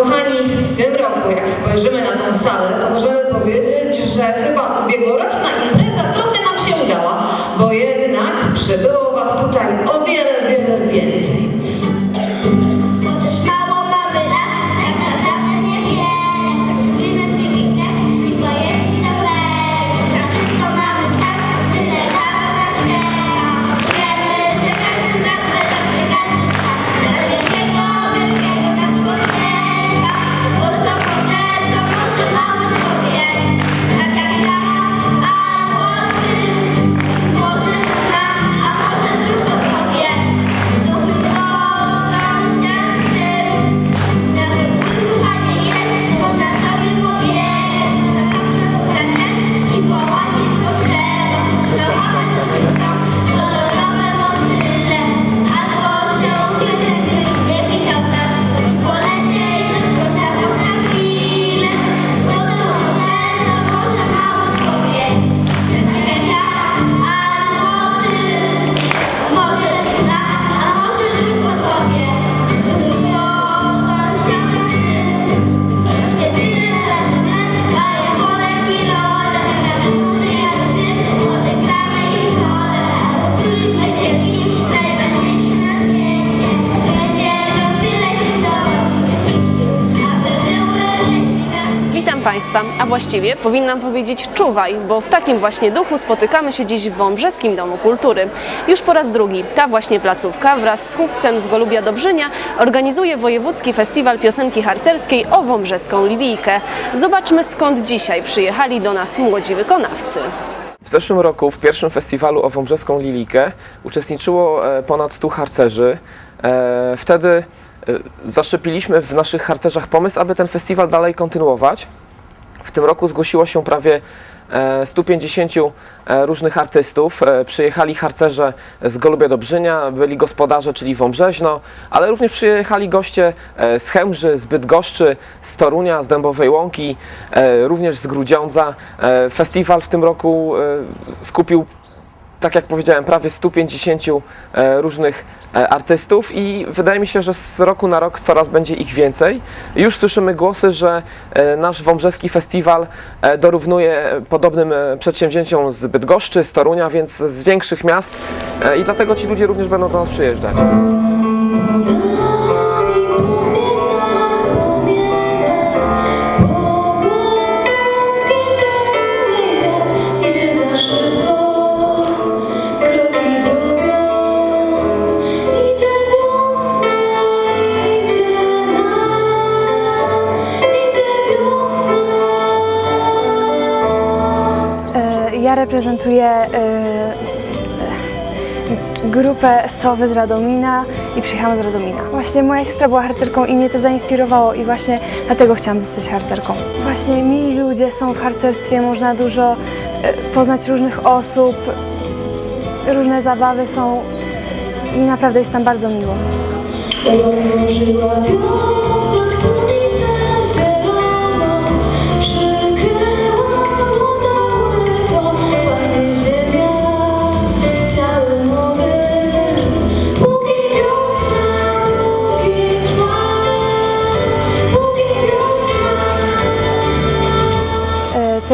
Kochani, w tym roku, jak spojrzymy na tę salę, to możemy powiedzieć, że chyba ubiegłoroczna impreza trochę nam się udała, bo jednak przybyło Was tutaj o wiele, wiele więcej. Państwa, a właściwie powinnam powiedzieć czuwaj, bo w takim właśnie duchu spotykamy się dziś w Wąbrzeskim Domu Kultury. Już po raz drugi ta właśnie placówka wraz z chówcem z Golubia Dobrzynia organizuje Wojewódzki Festiwal Piosenki Harcerskiej o Wąbrzeską Liwijkę. Zobaczmy skąd dzisiaj przyjechali do nas młodzi wykonawcy. W zeszłym roku w pierwszym festiwalu o Wąbrzeską Lilikę uczestniczyło e, ponad 100 harcerzy. E, Wtedy e, zaszczepiliśmy w naszych harcerzach pomysł, aby ten festiwal dalej kontynuować. W tym roku zgłosiło się prawie e, 150 e, różnych artystów. E, Przyjechali harcerze z Golubia Dobrzynia, byli gospodarze, czyli Wąbrzeźno, ale również przyjechali goście e, z Chemży, z Bydgoszczy, z Torunia, z Dębowej Łąki, e, również z Grudziądza. E, Festiwal w tym roku e, skupił tak jak powiedziałem, prawie 150 e, różnych e, artystów i wydaje mi się, że z roku na rok coraz będzie ich więcej. Już słyszymy głosy, że e, nasz Wąbrzeski Festiwal dorównuje podobnym przedsięwzięciom z Bydgoszczy, z Torunia, więc z większych miast i dlatego ci ludzie również będą do nas przyjeżdżać. Reprezentuję e, e, grupę Sowy z Radomina i przyjechałam z Radomina. Właśnie moja siostra była harcerką i mnie to zainspirowało i właśnie dlatego chciałam zostać harcerką. Właśnie mili ludzie są w harcerstwie, można dużo e, poznać różnych osób, różne zabawy są i naprawdę jest tam bardzo miło.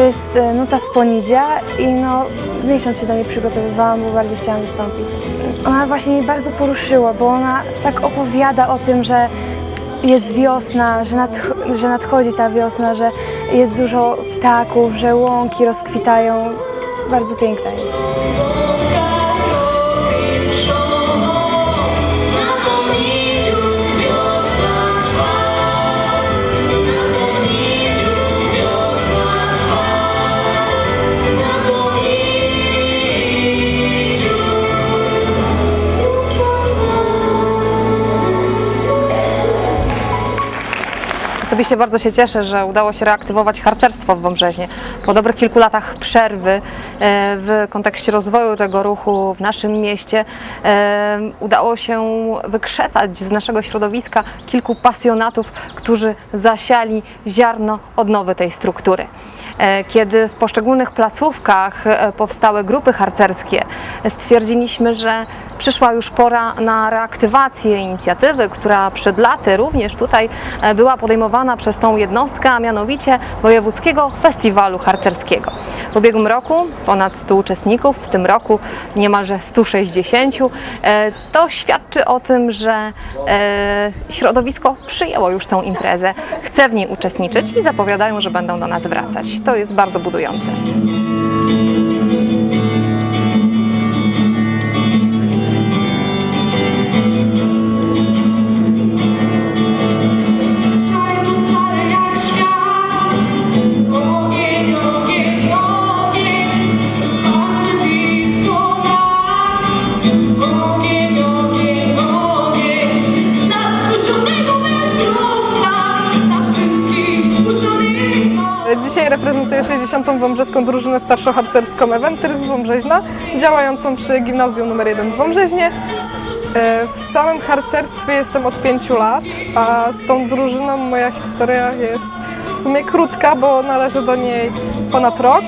Jest e, nuta z Ponidzia i no, miesiąc się do niej przygotowywałam, bo bardzo chciałam wystąpić. Ona właśnie mnie bardzo poruszyła, bo ona tak opowiada o tym, że jest wiosna, że, nadch- że nadchodzi ta wiosna, że jest dużo ptaków, że łąki rozkwitają. Bardzo piękna jest. Osobiście bardzo się cieszę, że udało się reaktywować harcerstwo w Wąbrzeźnie. Po dobrych kilku latach przerwy e, w kontekście rozwoju tego ruchu w naszym mieście e, udało się wykrzesać z naszego środowiska kilku pasjonatów, którzy zasiali ziarno odnowy tej struktury. E, Kiedy w poszczególnych placówkach powstały grupy harcerskie, stwierdziliśmy, że przyszła już pora na reaktywację inicjatywy, która przed laty również tutaj była podejmowana przez tą jednostkę, a mianowicie Wojewódzkiego Festiwalu Harcerskiego. W ubiegłym roku ponad 100 uczestników, w tym roku niemalże 160. E, To świadczy o tym, że e, środowisko przyjęło już tą imprezę, chce w niej uczestniczyć i zapowiadają, że będą do nas wracać. To jest bardzo budujące. Dzisiaj reprezentuję 60. Wąbrzeską drużynę starszoharcerską Eventyr z Wąbrzeźna, działającą przy Gimnazjum nr 1 w Wąbrzeźnie. E, W samym harcerstwie jestem od 5 lat, a z tą drużyną moja historia jest w sumie krótka, bo należy do niej ponad rok.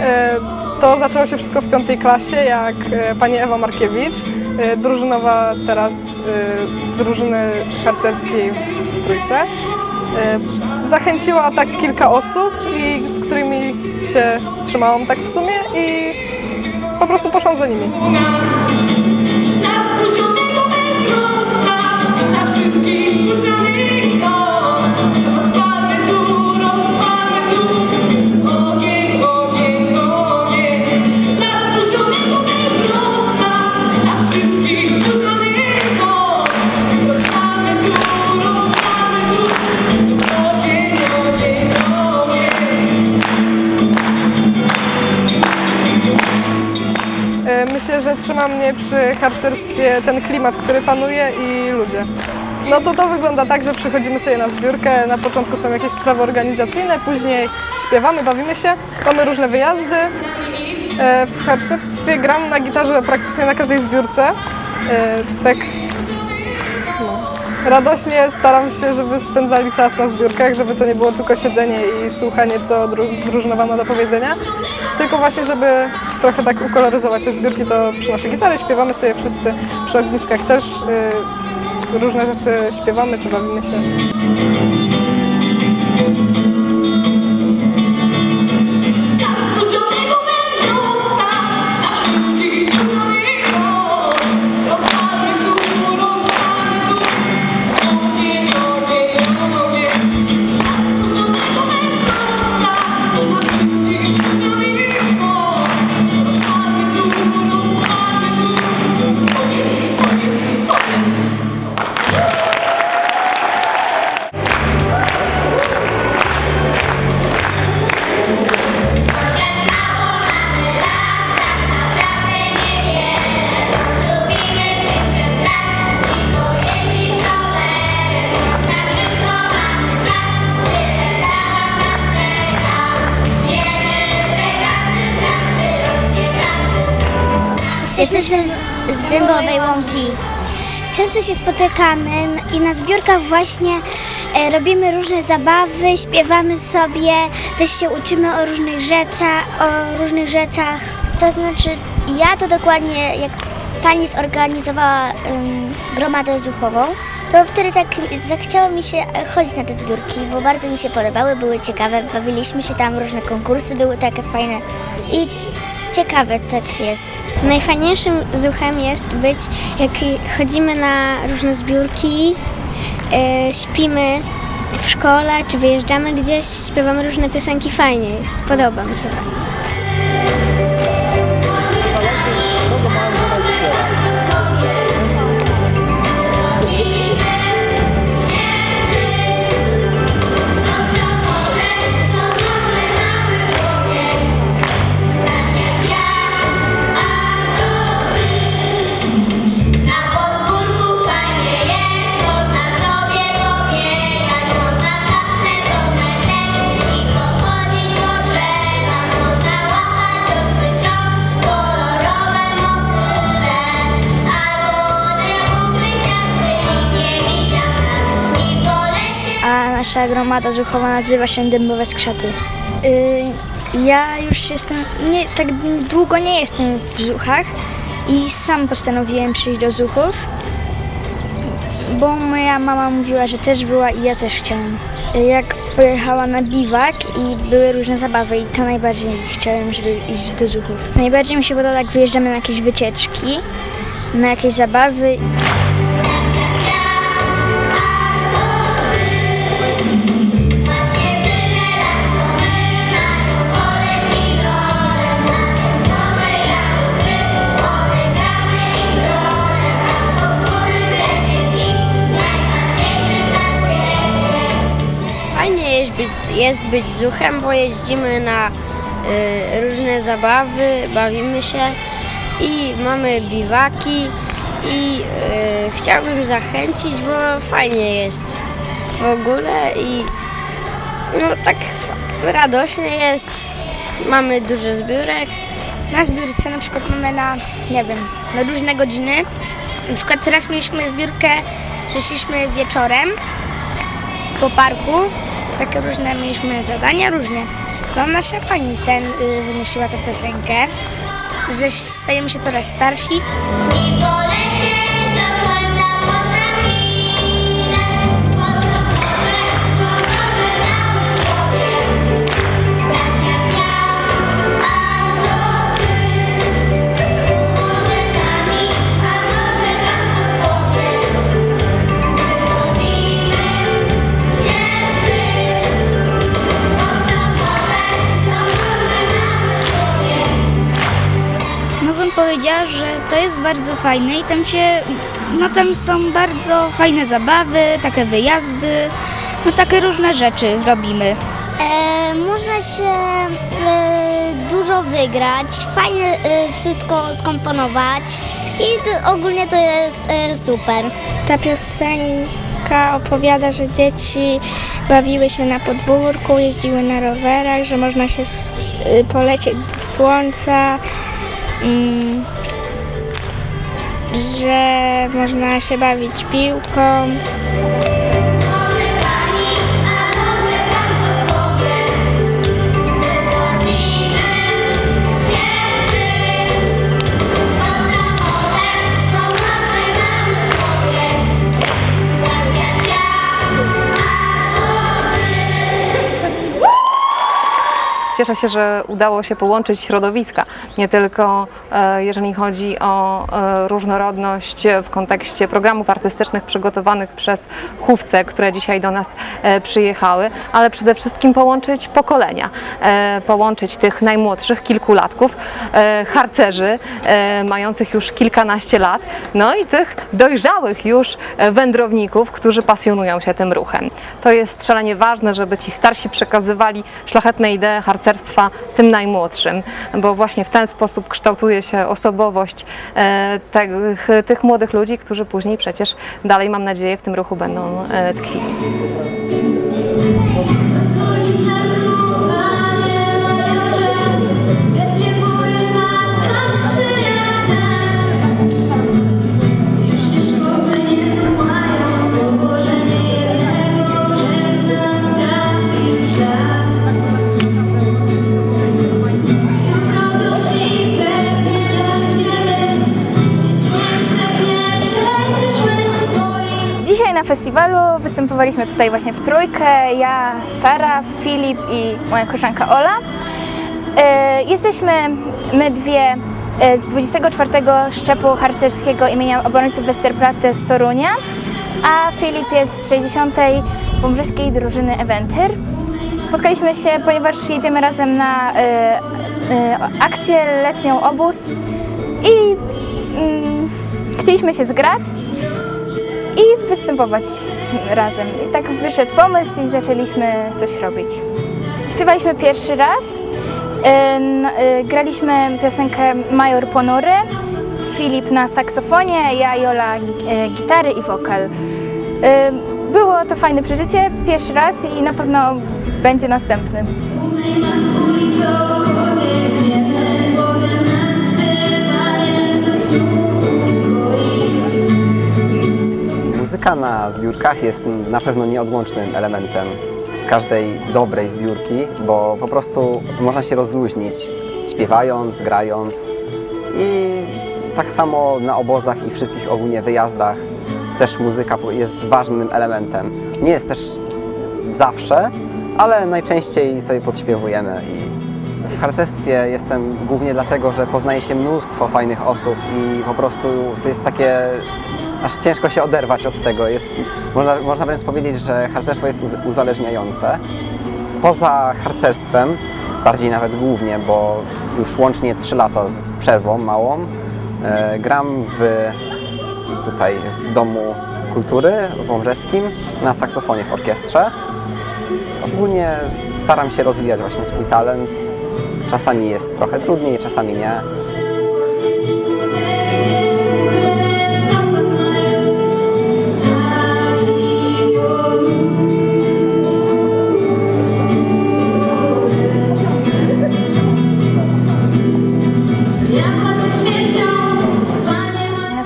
E, To zaczęło się wszystko w piątej klasie, jak e, pani Ewa Markiewicz, drużynowa teraz drużyny harcerskiej w Trójce. E, Zachęciła tak kilka osób, i z którymi się trzymałam tak w sumie i po prostu poszłam za nimi. Trzyma mnie przy harcerstwie ten klimat, który panuje i ludzie. No to to wygląda tak, że przychodzimy sobie na zbiórkę, na początku są jakieś sprawy organizacyjne, później śpiewamy, bawimy się, mamy różne wyjazdy. E, W harcerstwie gram na gitarze praktycznie na każdej zbiórce. E, Tak radośnie staram się, żeby spędzali czas na zbiórkach, żeby to nie było tylko siedzenie i słuchanie, co dru- drużynowa ma do powiedzenia, tylko właśnie, żeby trochę tak ukoloryzować te zbiórki, to przynoszę gitarę, śpiewamy sobie wszyscy przy ogniskach też y, różne rzeczy śpiewamy czy bawimy się. Jesteśmy z, z Dębowej Łąki. Często się spotykamy i na zbiórkach właśnie e, robimy różne zabawy, śpiewamy sobie, też się uczymy o różnych rzeczach, o różnych rzeczach. To znaczy, ja to dokładnie jak pani zorganizowała ym, gromadę zuchową, to wtedy tak zachciało mi się e, chodzić na te zbiórki, bo bardzo mi się podobały, były ciekawe, bawiliśmy się tam, różne konkursy były takie fajne i ciekawe tak jest. Najfajniejszym zuchem jest być, jak chodzimy na różne zbiórki, e, śpimy w szkole, czy wyjeżdżamy gdzieś, śpiewamy różne piosenki, fajnie jest, podoba mi się bardzo. Nasza gromada zuchowa nazywa się Dębowe Skrzaty. Y, ja już jestem, nie, tak długo nie jestem w Zuchach i sam postanowiłem przyjść do Zuchów, bo moja mama mówiła, że też była i ja też chciałem. Jak pojechała na biwak i były różne zabawy i to najbardziej chciałem, żeby iść do Zuchów. Najbardziej mi się podoba, jak wyjeżdżamy na jakieś wycieczki, na jakieś zabawy. Być, jest być zuchem, bo jeździmy na y, różne zabawy, bawimy się i mamy biwaki i y, chciałbym zachęcić, bo fajnie jest w ogóle i no tak radośnie jest. Mamy dużo zbiórek. Na zbiórce na przykład mamy na, nie wiem, na różne godziny. Na przykład teraz mieliśmy zbiórkę, że wieczorem po parku. Takie różne mieliśmy zadania, różnie. To nasza pani ten y, wymyśliła tę piosenkę, że stajemy się coraz starsi. Jest bardzo fajne i tam się, no tam są bardzo fajne zabawy, takie wyjazdy, no takie różne rzeczy robimy. E, można się e, dużo wygrać, fajnie e, wszystko skomponować i ogólnie to jest e, super. Ta piosenka opowiada, że dzieci bawiły się na podwórku, jeździły na rowerach, że można się s- y, polecieć do słońca, mm, że można się bawić piłką. Cieszę się, że udało się połączyć środowiska, nie tylko e, jeżeli chodzi o e, różnorodność w kontekście programów artystycznych przygotowanych przez chówce, które dzisiaj do nas e, przyjechały, ale przede wszystkim połączyć pokolenia, połączyć tych najmłodszych, kilkulatków, harcerzy mających już kilkanaście lat, no i tych dojrzałych już wędrowników, którzy pasjonują się tym ruchem. To jest szalenie ważne, żeby ci starsi przekazywali szlachetne idee harcerstwa tym najmłodszym, bo właśnie w ten sposób kształtuje się osobowość e, tych, tych młodych ludzi, którzy później przecież dalej, mam nadzieję, w tym ruchu będą e, tkwili. Festiwalu występowaliśmy tutaj właśnie w trójkę. Ja, Sara, Filip i moja koleżanka Ola. E, Jesteśmy my dwie e, z 24 szczepu harcerskiego imienia obrońców Westerplatte z Torunia, a Filip jest z 60. Wąbrzeskiej drużyny Eventyr. Spotkaliśmy się, ponieważ jedziemy razem na e, e, akcję letnią obóz i mm, chcieliśmy się zgrać i występować razem. I tak wyszedł pomysł i zaczęliśmy coś robić. Śpiewaliśmy pierwszy raz. Y, Graliśmy piosenkę Major Ponury, Filip na saksofonie, ja i Ola y, gitary i wokal. Ym, Było to fajne przeżycie, pierwszy raz i na pewno będzie następny. Muzyka na zbiórkach jest na pewno nieodłącznym elementem każdej dobrej zbiórki, bo po prostu można się rozluźnić śpiewając, grając i tak samo na obozach i wszystkich ogólnie wyjazdach też muzyka jest ważnym elementem. Nie jest też zawsze, ale najczęściej sobie podśpiewujemy i w harcerstwie jestem głównie dlatego, że poznaje się mnóstwo fajnych osób i po prostu to jest takie aż ciężko się oderwać od tego. Jest, można, można wręcz powiedzieć, że harcerstwo jest uz- uzależniające. Poza harcerstwem, bardziej nawet głównie, bo już łącznie 3 lata z przerwą małą, e, gram w, tutaj w Domu Kultury w Wąbrzeskim na saksofonie w orkiestrze. Ogólnie staram się rozwijać właśnie swój talent. Czasami jest trochę trudniej, czasami nie.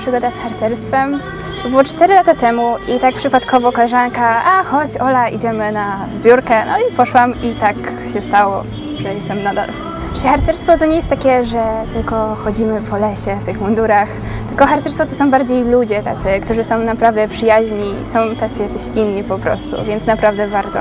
Przygoda z harcerstwem to było 4 lata temu i tak przypadkowo koleżanka, a chodź Ola, idziemy na zbiórkę. No i poszłam i tak się stało, że jestem nadal. Że harcerstwo to nie jest takie, że tylko chodzimy po lesie w tych mundurach, tylko harcerstwo to są bardziej ludzie tacy, którzy są naprawdę przyjaźni, są tacy jacyś inni po prostu, więc naprawdę warto.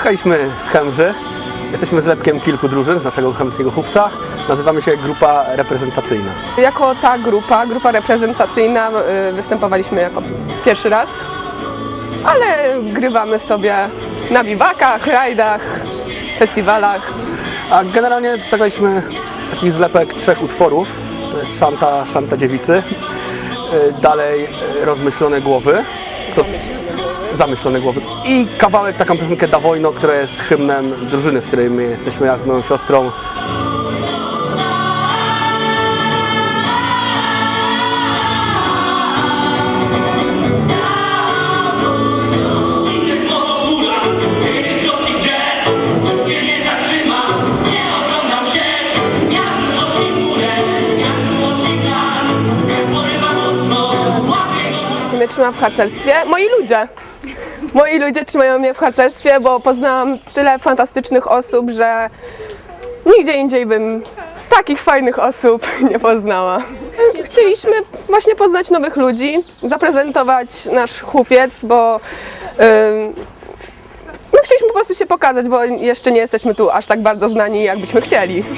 Przyjechaliśmy z Chemży. Jesteśmy zlepkiem kilku drużyn z naszego chemskiego chówca. Nazywamy się Grupa Reprezentacyjna. Jako ta grupa, grupa reprezentacyjna, y, występowaliśmy jako pierwszy raz, ale grywamy sobie na biwakach, rajdach, festiwalach. A generalnie zagraliśmy taki zlepek trzech utworów. To jest Szanta, Szanta Dziewicy. Y, Dalej y, Rozmyślone Głowy. Zamyślone głowy. I kawałek, taką piosenkę Da Wojno, która jest hymnem drużyny, z której my jesteśmy ja z moją siostrą. Trzyma w harcerstwie? Moi ludzie. Moi ludzie trzymają mnie w harcerstwie, bo poznałam tyle fantastycznych osób, że nigdzie indziej bym takich fajnych osób nie poznała. Chcieliśmy właśnie poznać nowych ludzi, zaprezentować nasz hufiec, bo ym, no, chcieliśmy po prostu się pokazać, bo jeszcze nie jesteśmy tu aż tak bardzo znani, jakbyśmy chcieli.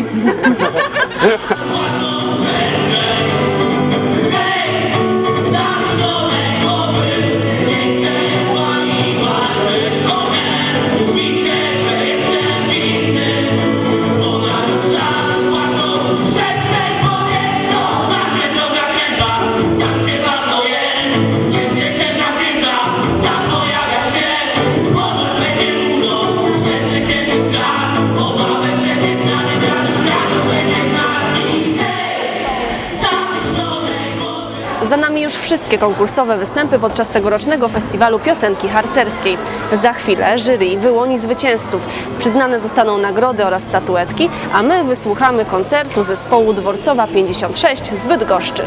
już wszystkie konkursowe występy podczas tegorocznego festiwalu piosenki harcerskiej. Za chwilę jury wyłoni zwycięzców. Przyznane zostaną nagrody oraz statuetki, a my wysłuchamy koncertu zespołu Dworcowa 56 z Bydgoszczy.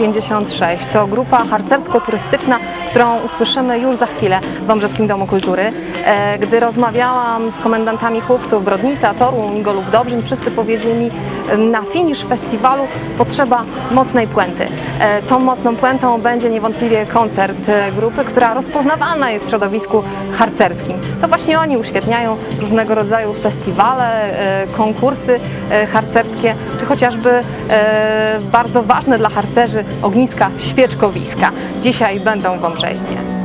56 to grupa harcersko-turystyczna, którą usłyszymy już za chwilę w Wąbrzeskim Domu Kultury. E, Gdy rozmawiałam z komendantami chłopców Brodnica, Toruń, Golub Dobrzyn, wszyscy powiedzieli mi, na finisz festiwalu potrzeba mocnej puenty. E, Tą mocną puentą będzie niewątpliwie koncert e, grupy, która rozpoznawalna jest w środowisku harcerskim. To właśnie oni uświetniają różnego rodzaju festiwale, konkursy harcerskie, czy chociażby bardzo ważne dla harcerzy ogniska świeczkowiska. Dzisiaj będą w Wąbrzeźnie.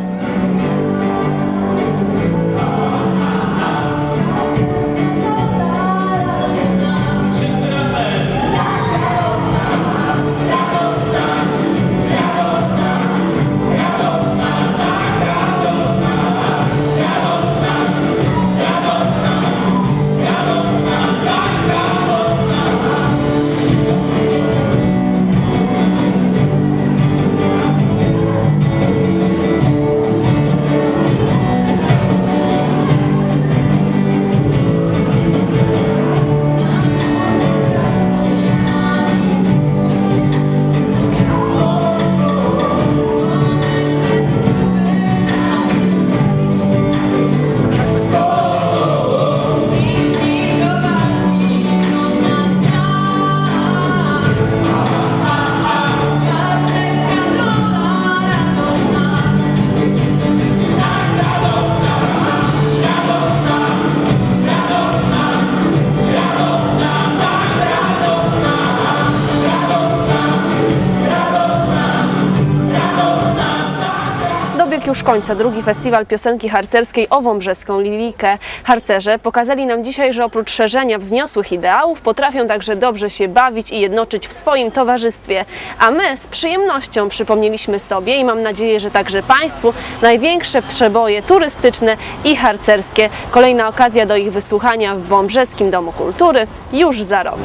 Końca drugi festiwal piosenki harcerskiej o Wąbrzeską Lilikę. Harcerze pokazali nam dzisiaj, że oprócz szerzenia wzniosłych ideałów potrafią także dobrze się bawić i jednoczyć w swoim towarzystwie. A my z przyjemnością przypomnieliśmy sobie i mam nadzieję, że także Państwu największe przeboje turystyczne i harcerskie. Kolejna okazja do ich wysłuchania w Wąbrzeskim Domu Kultury już za rok.